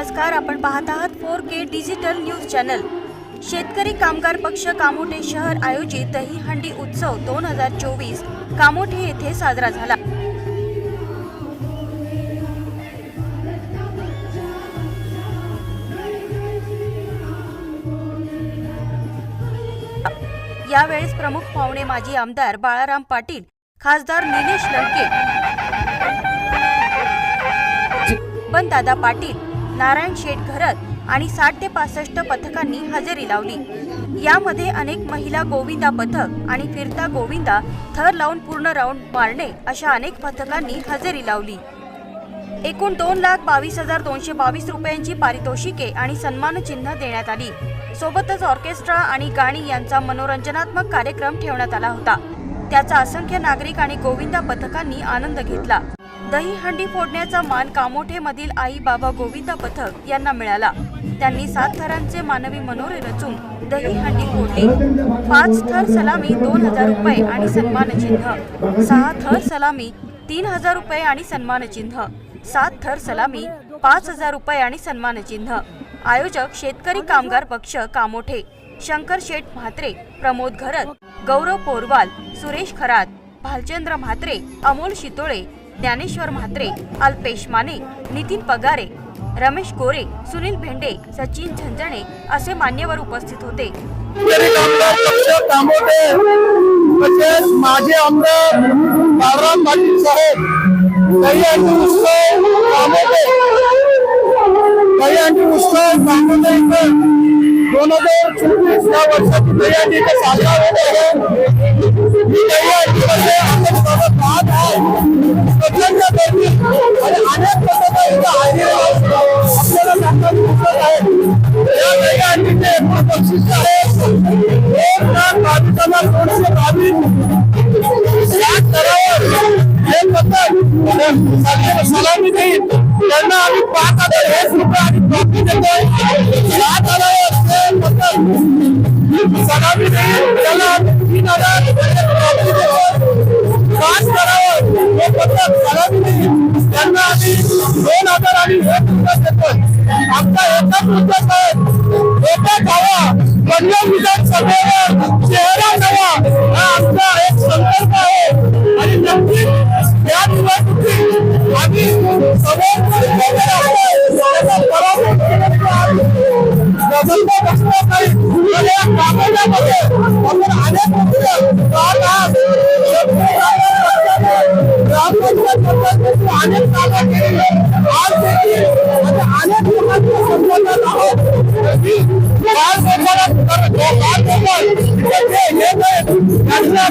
नमस्कार आपण पाहत आहात four K digital news channel. Shetkari Kamgar Paksha Kamothe शहर आयोजित दहीहंडी उत्सव दोन हजार चोवीस कामोठे येथे साजरा झाला. यावेळेस प्रमुख पाहुणे माजी आमदार बाळाराम पाटील खासदार निलेश लडके. दादा पाटील नारायण शेठ घरत आणि साठ ते पासष्ट पथकांनी हजेरी लावली. यामध्ये अनेक महिला गोविंदा पथक आणि फिरता गोविंदा थर लावून पूर्ण राऊंड मारणे अशा अनेक पथकांनी हजेरी लावली. एकूण दोन लाख बावीस हजार दोनशे बावीस रुपयांची पारितोषिके आणि सन्मानचिन्ह देण्यात आली. सोबतच ऑर्केस्ट्रा आणि गाणी यांचा मनोरंजनात्मक कार्यक्रम ठेवण्यात आला होता. त्याचा असंख्य नागरिक आणि गोविंदा पथकांनी आनंद घेतला. दहीहंडी फोडण्याचा मान कामोठे मधील आई बाबा गोविंदा पथक यांना मिळाला. त्यांनी सात थरांचे मानवी मनोरे रचून दहीहंडी फोडली. पाच थर सलामी दोन हजार रुपये आणि सन्मानचिन्ह सहा थर सलामी तीन हजार रुपये आणि सन्मानचिन्ह सात थर सलामी पाच हजार रुपये आणि सन्मानचिन्ह आयोजक शेतकरी कामगार पक्ष कामोठे. शंकर शेठ म्हात्रे प्रमोद घरत गौरव पोरवाल सुरेश खरात भालचंद्र म्हात्रे अमोल शितोळे ज्ञानेश्वर म्हात्रे अल्पेश माने नितीन पगारे रमेश कोरे सुनील भेंडे सचिन झंझणे असे मान्यवर उपस्थित होते. तसेच आमदार बाळराम पाटील साहेब दहीहंडी उत्सव दहीहंडी उत्सव इथं दोन हजार चोवीस या वर्षाची दहीहंडी साजरा होत आहे ही। दहीहंडीमध्ये आपण बक्षीस आहे एक लाख बावीस दोनशे बावीस या स्तरावर हे पथक सलामी देईल त्यांना आम्ही पाच हजार रुपये आणि ट्रॉफी देतोय या स्तरावर हे पथक सलामी देईल त्याला आम्ही तीन हजार ट्रॉफी देतोय पाच स्तरावर हे पथक सलामी देईल त्यांना आम्ही दोन हजार आणि हे रुपये देतोय. आमचा एकच उद्देश आहे एका गावा पंजाब विधानसभेवर चेहरा नवा हा आमचा एक संकल्प आहे आणि नक्कीच या निवडणुकीत आम्ही समोर उमेदवार आहोत.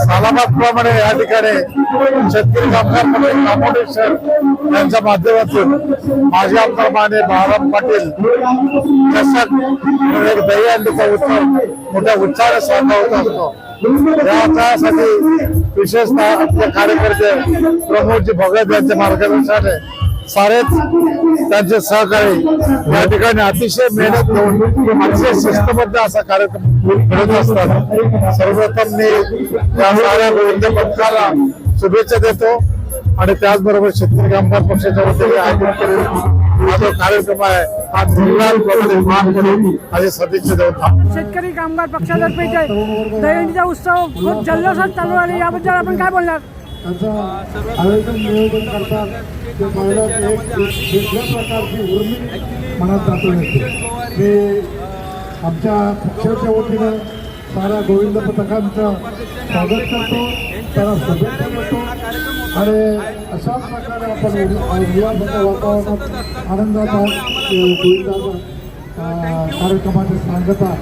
सालाबाद प्रमाणे या ठिकाणी शेतकरी कामगार पक्ष यांच्या माध्यमातून माजी आमदार माने बाळाराम पाटील चषक एक दहीहंडीचा उत्सव मोठ्या उत्साहाने साजरा होत असतो. या विशेषतः आपले कार्यकर्ते प्रमोदजी भगत यांच्या मार्गदर्शनाने सारेच त्यांचे सहकारी या ठिकाणी अतिशय मेहनत घेऊन अतिशय शिस्तबद्ध असा कार्यक्रम घडत असतात सर्वप्रथम मी या साऱ्या शुभेच्छा देतो आणि त्याचबरोबर शेतकरी कामगार पक्षाच्या वतीने आयोजन करून हा जो कार्यक्रम आहे हा निर्णायक प्रमाणे करून सदिच्छा देऊन शेतकरी कामगार पक्षातर्फे जयंतीचा उत्सव खूप जल्लोषात चालू आहे याबद्दल आपण काय बोलणार? त्याचा आयोजन नियोजन करतात. ते पाहिलं एक वेगळ्या प्रकारची उर्मी मनात दाखवून येते ते आमच्या पक्षाच्या वतीनं साऱ्या गोविंद पथकांचं स्वागत करतो. त्याला शुभेच्छा देतो. आणि अशाच प्रकारे आपण उल्हासाच्या वातावरणात आनंदात आहोत, गोविंदाचा कार्यक्रमाची सांगता.